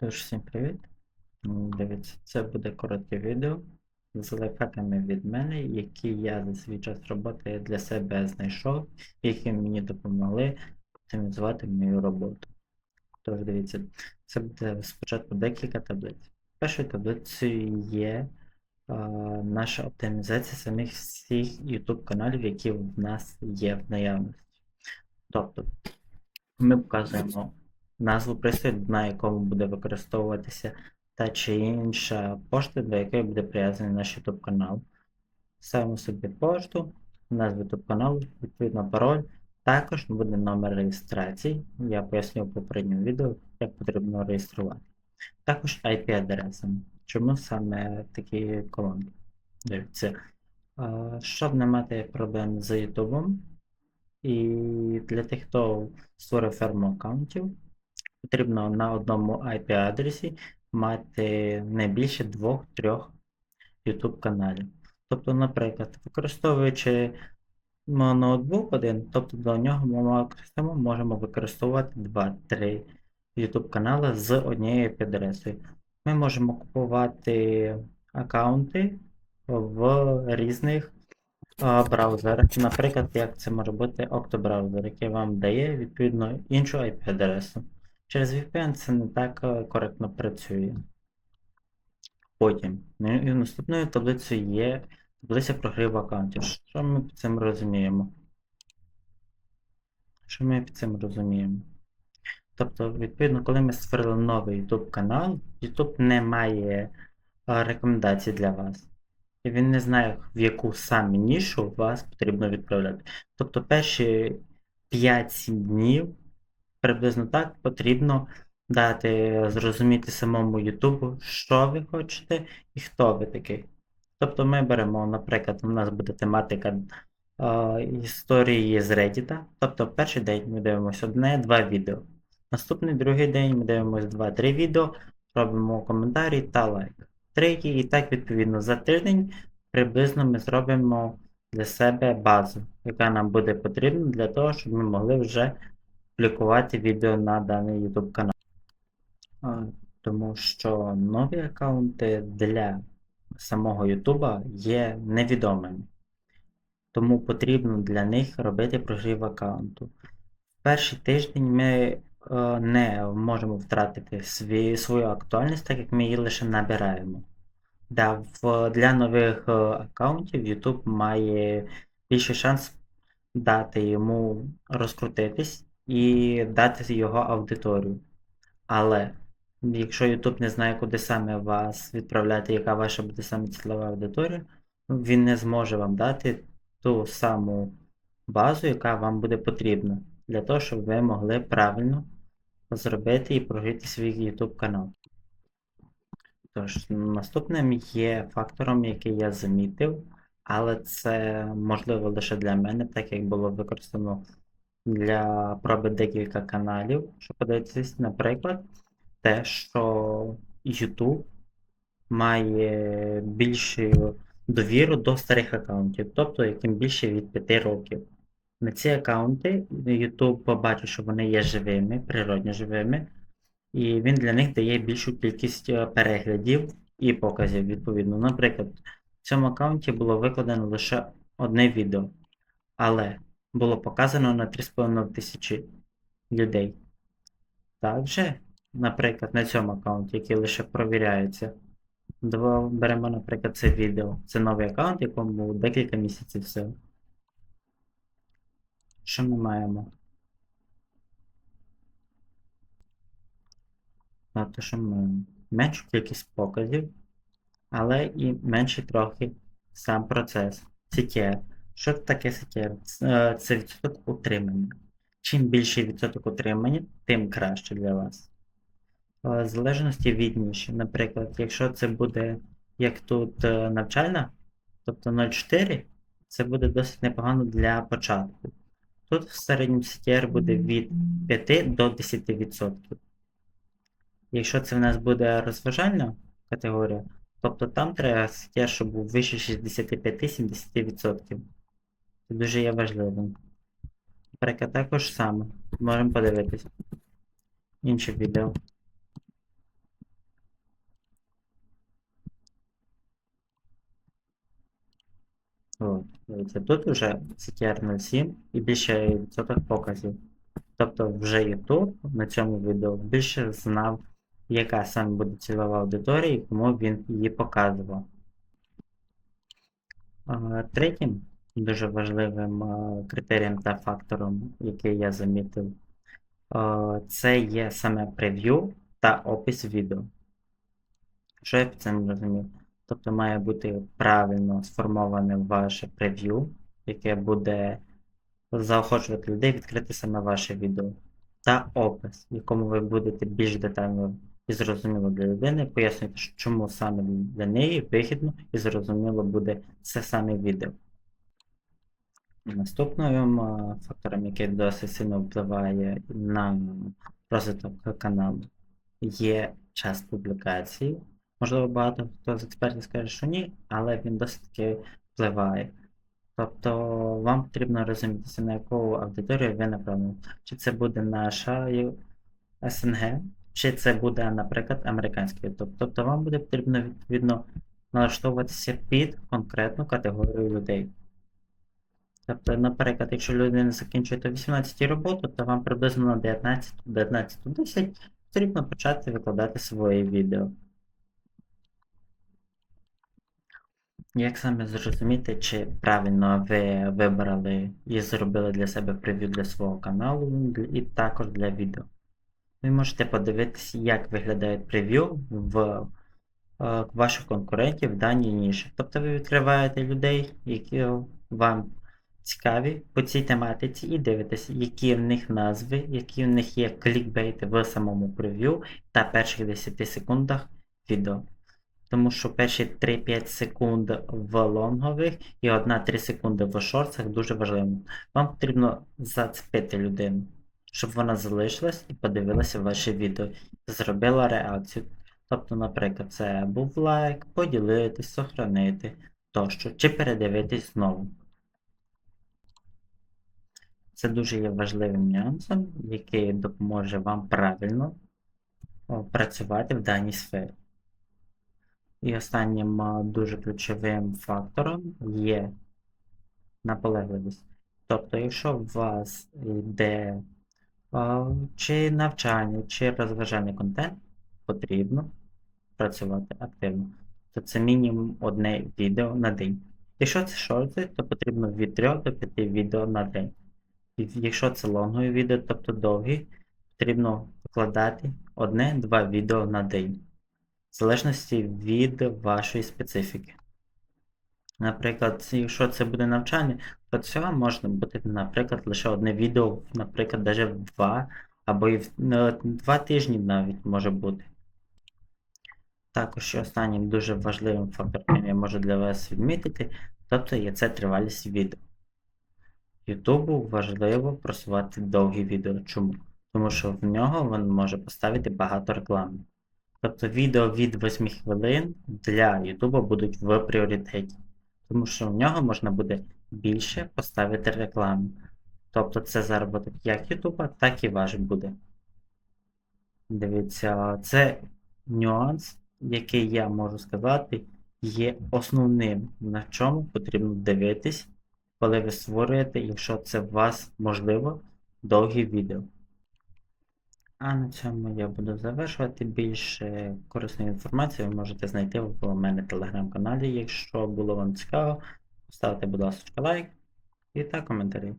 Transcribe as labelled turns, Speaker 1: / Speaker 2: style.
Speaker 1: Тож, всім привіт. Дивіться, це буде коротке відео з лайфхаками від мене, які я за свій час роботи для себе знайшов, які мені допомогли оптимізувати мою роботу. Тож, дивіться, це буде спочатку декілька таблиць. Першою таблицею є а, наша оптимізація самих всіх YouTube каналів, які в нас є в наявності. Тобто, ми показуємо назву пристрою, на якому буде використовуватися та чи інша пошта, до якої буде прив'язаний наш YouTube канал. Ставимо собі пошту, назву YouTube каналу, відповідно пароль. Також буде номер реєстрації. Я поясню в попередньому відео, як потрібно реєструвати. Також IP-адреса. Чому саме такі колонки? Дивіться. Щоб не мати проблем з YouTube, і для тих, хто створив ферму аккаунтів, потрібно на одному IP-адресі мати не більше двох-трьох YouTube каналів. Тобто, наприклад, використовуючи ноутбук один, тобто до нього ми можемо використовувати 2-3 YouTube канали з однією IP-адресою. Ми можемо купувати аккаунти в різних браузерах. Наприклад, як це може бути Octo-браузер, який вам дає відповідно іншу IP-адресу. Через VPN це не так е, коректно працює. Потім, ну, і наступною таблицею є таблиця прогріву аккаунтів. Що ми під цим розуміємо? Що ми під цим розуміємо? Тобто, відповідно, коли ми створили новий YouTube канал, YouTube не має рекомендацій для вас. І він не знає, в яку саме нішу вас потрібно відправляти. Тобто перші 5-7 днів приблизно так потрібно дати зрозуміти самому YouTube, що ви хочете і хто ви такий. Тобто ми беремо, наприклад, у нас буде тематика е, історії з Reddit. Тобто перший день ми дивимося одне-два відео. Наступний другий день ми дивимося 2-3 відео, робимо коментарі та лайк. Третій, і так відповідно за тиждень приблизно ми зробимо для себе базу, яка нам буде потрібна для того, щоб ми могли вже публікувати відео на даний YouTube канал. Тому що нові аккаунти для самого YouTube є невідомими. Тому потрібно для них робити прогрів аккаунту. Перший тиждень ми е, не можемо втратити свій, свою актуальність, так як ми її лише набираємо. Да, в, для нових е, аккаунтів YouTube має більший шанс дати йому розкрутитись і дати його аудиторію. Але якщо YouTube не знає, куди саме вас відправляти, яка ваша буде саме цільова аудиторія, він не зможе вам дати ту саму базу, яка вам буде потрібна, для того, щоб ви могли правильно зробити і прогріти свій YouTube канал. Тож, наступним є фактором, який я замітив, але це можливо лише для мене, так як було використано для проби декілька каналів, щоб подивитися, наприклад, те, що YouTube має більшу довіру до старих аккаунтів, тобто яким більше від 5 років. На ці аккаунти YouTube побачить, що вони є живими, природньо живими, і він для них дає більшу кількість е, переглядів і показів, відповідно. Наприклад, в цьому аккаунті було викладено лише одне відео, але було показано на 3,5 тисячі людей. Також, наприклад, на цьому аккаунті, який лише провіряється, беремо, наприклад, це відео. Це новий аккаунт, якому декілька місяців всього. Що ми маємо? Тобто, що ми маємо меншу кількість показів, але і менший трохи сам процес. CTR. Що таке CTR? Це, е, відсоток утримання. Чим більший відсоток утримання, тим краще для вас. Е, В залежності від ніші. Наприклад, якщо це буде як тут е, навчальна, тобто 0,4, це буде досить непогано для початку. Тут в середньому CTR буде від 5 до 10%. Якщо це в нас буде розважальна категорія, тобто там треба CTR, щоб був вище 65-70%. Дуже є важливим. Наприклад, також саме. Можемо подивитись. Інше відео. Дивіться, тут вже CTR 07 і більше відсоток показів. Тобто вже YouTube на цьому відео більше знав, яка саме буде цільова аудиторія і кому він її показував. Третім дуже важливим критерієм та фактором, який я замітив, це є саме прев'ю та опис відео. Що я під цим розумів? Тобто має бути правильно сформоване ваше прев'ю, яке буде заохочувати людей відкрити саме ваше відео. Та опис, в якому ви будете більш детально і зрозуміло для людини, пояснювати, що чому саме для неї вигідно і зрозуміло буде це саме відео. Наступним фактором, який досить сильно впливає на розвиток каналу, є час публікації. Можливо, багато хто з експертів скаже, що ні, але він досить таки впливає. Тобто вам потрібно розумітися, на яку аудиторію ви направлені. Чи це буде наша СНГ, чи це буде, наприклад, американський YouTube. Тобто вам буде потрібно відповідно налаштовуватися під конкретну категорію людей. Тобто, наприклад, якщо людина закінчує до 18 роботу, то вам приблизно на 19 19.10 потрібно почати викладати своє відео. Як саме зрозуміти, чи правильно ви вибрали і зробили для себе прев'ю для свого каналу і також для відео? Ви можете подивитися, як виглядають прев'ю в е, ваших конкурентів в даній ніші. Тобто ви відкриваєте людей, які вам цікаві по цій тематиці, і дивитеся, які в них назви, які в них є клікбейти в самому прев'ю та перших 10 секундах відео. Тому що перші 3-5 секунд в лонгових і 1-3 секунди в шорцах дуже важливо. Вам потрібно зацепити людину, щоб вона залишилась і подивилася ваше відео, зробила реакцію. Тобто, наприклад, це був лайк, поділитись, сохранити тощо, чи передивитись знову. Це дуже є важливим нюансом, який допоможе вам правильно працювати в даній сфері. І останнім дуже ключовим фактором є наполегливість. Тобто, якщо у вас йде чи навчання, чи розважальний контент, потрібно працювати активно. То це мінімум одне відео на день. Якщо це шорти, то потрібно від 3 до 5 відео на день. Якщо це лонгові відео, тобто довгі, потрібно викладати одне-два відео на день в залежності від вашої специфіки. Наприклад, якщо це буде навчання, то цього можна бути, наприклад, лише одне відео, наприклад, навіть в два або і в два тижні навіть може бути. Також останнім дуже важливим фактором я можу для вас відмітити, тобто є це тривалість відео. Ютубу важливо просувати довгі відео. Чому? Тому що в нього він може поставити багато реклами. Тобто відео від 8 хвилин для YouTube будуть в пріоритеті. Тому що в нього можна буде більше поставити реклами. Тобто це заробіток як YouTube, так і ваш буде. Дивіться, це нюанс, який я можу сказати, є основним, на чому потрібно дивитись, коли ви створюєте, якщо це у вас можливо, довгі відео. А на цьому я буду завершувати. Більше корисної інформації ви можете знайти в мене телеграм-каналі. Якщо було вам цікаво, ставте, будь ласка, лайк і та коментарі.